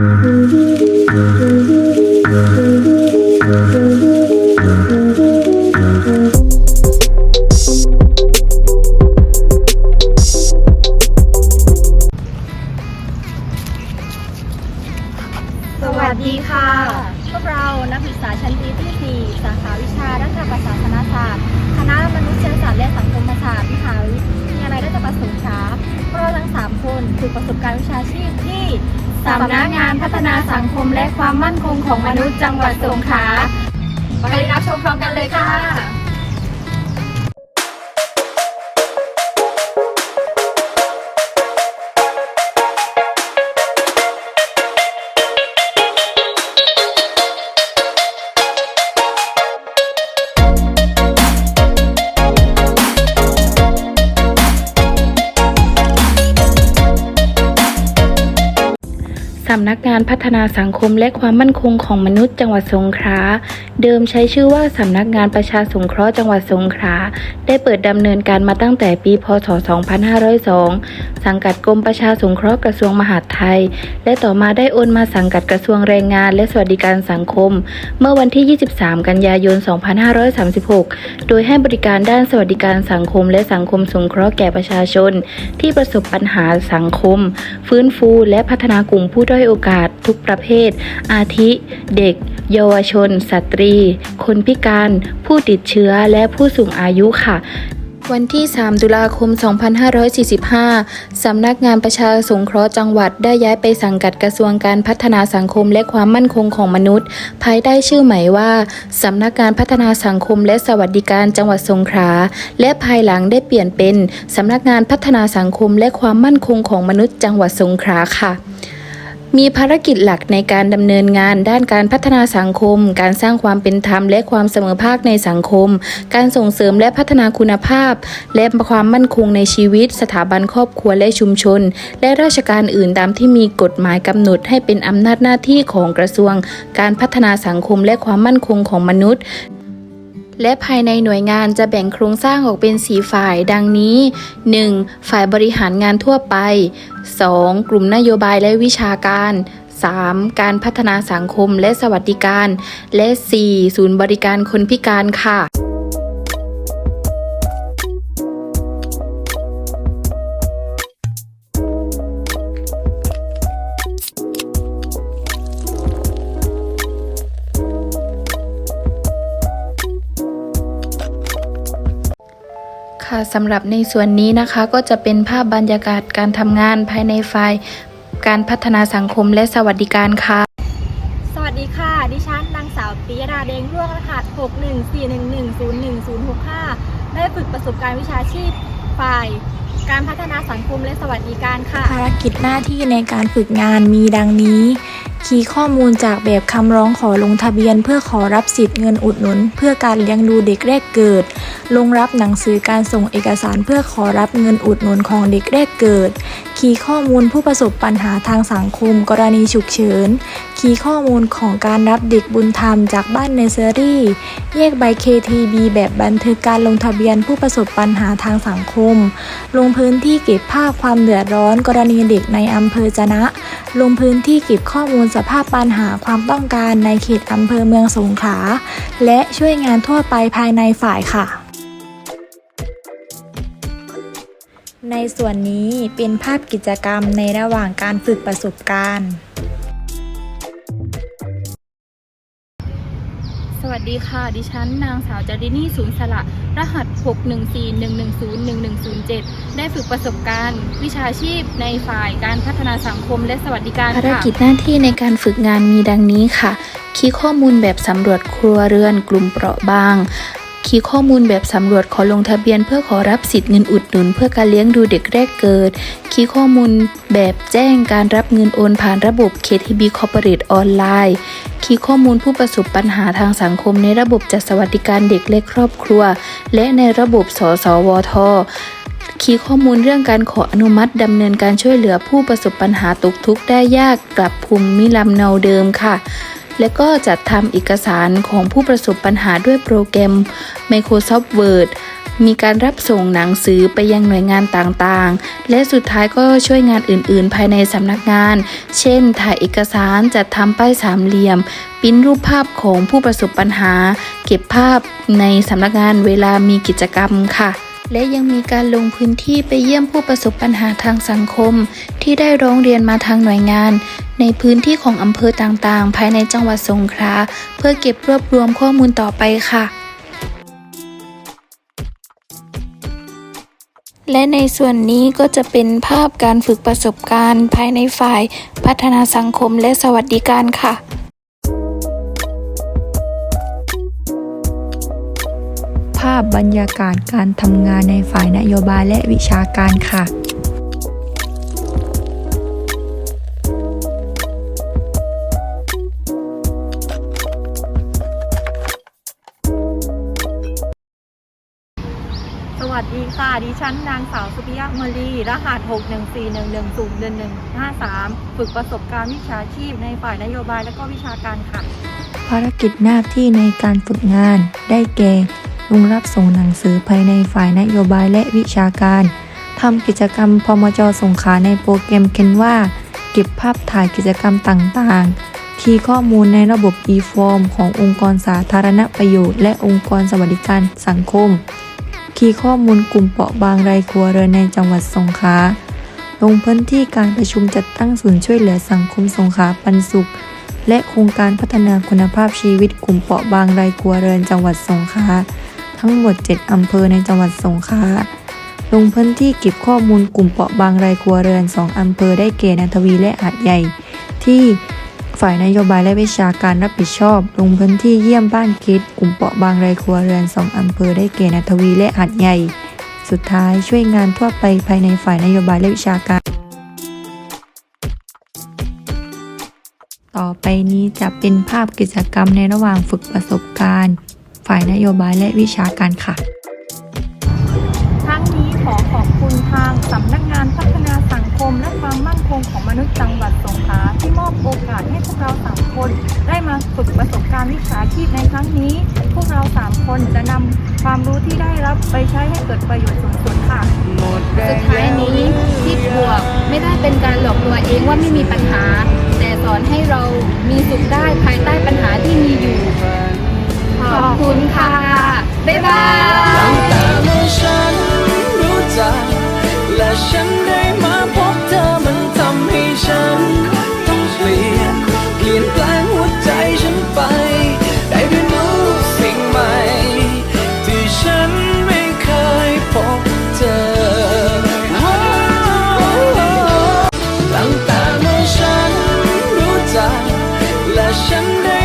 สวัสดีค่ะ พวกเรานักศึกษาชั้นปีที่ 4 สาขาวิชารัฐประศาสนศาสตร์ คณะมนุษยศาสตร์และสังคมศาสตร์มหาวิทยาลัยราชภัฏสงขลาพวกเราทั้ง 3 คนคือประสบการณ์วิชาชีพที่ สำนักงานพัฒนาสังคมและความมั่นคงของมนุษย์จังหวัดสงขลาไปรับชมพร้อมกันเลยค่ะ สำนักงานพัฒนาสังคมและความมั่นคงของมนุษย์จังหวัดสงขลา เดิมใช้ชื่อว่าสำนักงานประชาสงเคราะห์จังหวัดสงขลา ได้เปิดดำเนินการมาตั้งแต่ปี พศ 2502 สังกัดกรมประชาสงเคราะห์กระทรวงมหาดไทย และต่อมาได้โอนมาสังกัดกระทรวงแรงงาน และสวัสดิการสังคม เมื่อวันที่ 23 กันยายน 2536 โดยให้บริการด้านสวัสดิการสังคม และสังคมสงเคราะห์แก่ประชาชน ที่ประสบปัญหาสังคม ฟื้นฟู และพัฒนากลุ่มผู้ด้อยโอกาสทุกประเภท อาทิ เด็ก เยาวชน สตรี คนพิการ ผู้ติดเชื้อและผู้สูงอายุค่ะวันที่ 3 ตุลาคม 2545 สำนักงานประชาสงเคราะห์จังหวัดได้ย้ายไปสังกัดกระทรวงการพัฒนาสังคมและความมั่นคงของมนุษย์ ภายใต้ชื่อใหม่ว่า สำนักงานพัฒนาสังคมและสวัสดิการจังหวัดสงขลา และภายหลังได้เปลี่ยนเป็น สำนักงานพัฒนาสังคมและความมั่นคงของมนุษย์จังหวัดสงขลาค่ะ มีภารกิจหลักในการดำเนินงานด้านการพัฒนาสังคม การสร้างความเป็นธรรมและความเสมอภาคในสังคม การส่งเสริมและพัฒนาคุณภาพ และความมั่นคงในชีวิต สถาบันครอบครัวและชุมชน และราชการอื่นตามที่มีกฎหมายกำหนดให้เป็นอำนาจหน้าที่ของกระทรวง การพัฒนาสังคมและความมั่นคงของมนุษย์ และภายในหน่วยงานจะแบ่งโครงสร้างออกเป็น4ฝ่ายดังนี้ 1. ฝ่ายบริหารงานทั่วไป 2. กลุ่มนโยบายและวิชาการ 3. การพัฒนาสังคมและสวัสดิการ และ 4. ศูนย์บริการคนพิการค่ะ ค่ะสำหรับในส่วนนี้นะคะก็จะเป็นภาพบรรยากาศการทำงานภายในฝ่ายการพัฒนาสังคมและสวัสดิการค่ะ สวัสดีค่ะ ดิฉันนางสาวปิยดาเดงร่วงรหัส 614110105ได้ฝึกประสบการณ์วิชาชีพฝ่ายการพัฒนาสังคมและสวัสดิการค่ะ ภารกิจหน้าที่ในการฝึกงานมีดังนี้ คีย์ข้อมูลจากแบบคำร้องขอลงทะเบียน เพื่อขอรับสิทธิ์เงินอุดหนุน เพื่อการเลี้ยงดูเด็กแรกเกิด ลงรับหนังสือการส่งเอกสารเพื่อขอรับเงินอุดหนุนของเด็กแรกเกิด คีย์ข้อมูลผู้ประสบปัญหาทางสังคม กรณีฉุกเฉิน คีย์ข้อมูลของการรับเด็กบุญธรรมจากบ้านเนเซอรี่ แยกใบ KTB แบบบันทึกการลงทะเบียนผู้ประสบปัญหาทางสังคม ลงพื้นที่เก็บภาพความเดือดร้อน กรณีเด็กในอำเภอจะนะ ลงพื้นที่เก็บข้อมูลสภาพปัญหาความต้องการในเขตอำเภอเมืองสงขลา และช่วยงานทั่วไปภายในฝ่ายค่ะ ในส่วนนี้เป็นภาพกิจกรรมในระหว่างการฝึกประสบการณ์ สวัสดีค่ะ ดิฉันนางสาวจารินีศูนย์สละ รหัส 614110107 ได้ฝึกประสบการณ์ วิชาชีพในฝ่ายการพัฒนาสังคมและสวัสดิการภารค่ะกิจหน้าที่ในการฝึกงานมีดังนี้ค่ะคีย์ข้อมูลแบบสำรวจครัวเรือนกลุ่มเปราะบาง คีย์ข้อมูลแบบสำรวจขอลงทะเบียนเพื่อขอรับสิทธิ์เงินอุดหนุน เพื่อการเลี้ยงดูเด็กแรกเกิดคีย์ข้อมูลแบบแจ้งการรับเงินโอนผ่านระบบ KTB Corporate ออนไลน์คีย์ข้อมูลผู้ประสบปัญหาทางสังคมในระบบจัดสวัสดิการเด็กและครอบครัว และในระบบสสวทคีย์ข้อมูลเรื่องการขออนุมัติดำเนินการช่วยเหลือผู้ประสบปัญหาตกทุกข์ได้ยากกลับภูมิลำเนาเดิมค่ะ และก็จัดทำเอกสารของผู้ประสบปัญหาด้วยโปรแกรม Microsoft Word มีการรับส่งหนังสือไปยังหน่วยงานต่างๆ และสุดท้ายก็ช่วยงานอื่นๆ ภายในสำนักงาน เช่น ถ่ายเอกสารจัดทำป้ายสามเหลี่ยม ปิ้นรูปภาพของผู้ประสบปัญหา เก็บภาพในสำนักงานเวลามีกิจกรรมค่ะและยังมีการลงพื้นที่ไปเยี่ยมผู้ประสบปัญหาทางสังคม ที่ได้ร้องเรียนมาทางหน่วยงาน ในพื้นที่ของอำเภอต่างๆ ภายในจังหวัดสงขลาเพื่อเก็บรวบรวมข้อมูลต่อไปค่ะ และในส่วนนี้ก็จะเป็นภาพการฝึกประสบการณ์ ภายในฝ่ายพัฒนาสังคมและสวัสดิการค่ะภาพบรรยากาศการทำงานในฝ่ายนโยบายและวิชาการค่ะ ค่ะ ดิฉันนางสาวสุปิยะมลีรหัส 6 1 4 1 1 0 1 1 5 3 ฝึกประสบการณ์วิชาชีพในฝ่ายนโยบายและก็วิชาการค่ะ ภารกิจหน้าที่ในการฝึกงาน ได้แก่ลงรับส่งหนังสือภายในฝ่ายนโยบายและวิชาการทำกิจกรรมพมจสงขาในโปรแกรมเคนว่าเก็บภาพถ่ายกิจกรรมต่างๆ คีย์ข้อมูลในระบบ e-form ขององค์กรสาธารณประโยชน์ และองค์กรสวัสดิการสังคม คีย์ข้อมูลกลุ่มเปราะบางรายครัวเรือนในจังหวัดสงขลาลงพื้นที่การประชุมจัดตั้งศูนย์ช่วยเหลือสังคมสงขลาปันสุข และโครงการพัฒนาคุณภาพชีวิตกลุ่มเปราะบางรายครัวเรือนจังหวัดสงขลาทั้งหมด 7 อำเภอในจังหวัดสงขลาลงพื้นที่เก็บข้อมูลกลุ่มเปราะบางรายครัวเรือน 2 อำเภอได้แก่นาทวีและหาดใหญ่ที่ ฝ่ายนโยบายและวิชาการรับผิดชอบ ลงพื้นที่เยี่ยมบ้านคิด กลุ่มเปราะบางรายครัวเรือน2องอำเภอได้แก่นาทวีและหาดใหญ่ สุดท้ายช่วยงานทั่วไปภายในฝ่ายนโยบายและวิชาการ ต่อไปนี้จะเป็นภาพกิจกรรมในระหว่างฝึกประสบการณ์ ฝ่ายนโยบายและวิชาการค่ะาที่มอบโอกาสให้พวกเราสามคน ได้มาฝึกประสบการณ์วิชาชีพในครั้งนี้ พวกเราสามคนจะนำความรู้ที่ได้รับไปใช้ให้เกิดประโยชน์สูงสุดค่ะสุดท้ายนี้คิดบวกไม่ได้เป็นการหลอกตัวเองว่าไม่มีปัญหา แต่สอนให้เรามีสุขได้ภายใต้ปัญหาที่มีอยู่ ขอบคุณค่ะ บ๊ายบายตั้งแต่เมื่อฉันรู้จักและฉัน และฉันได้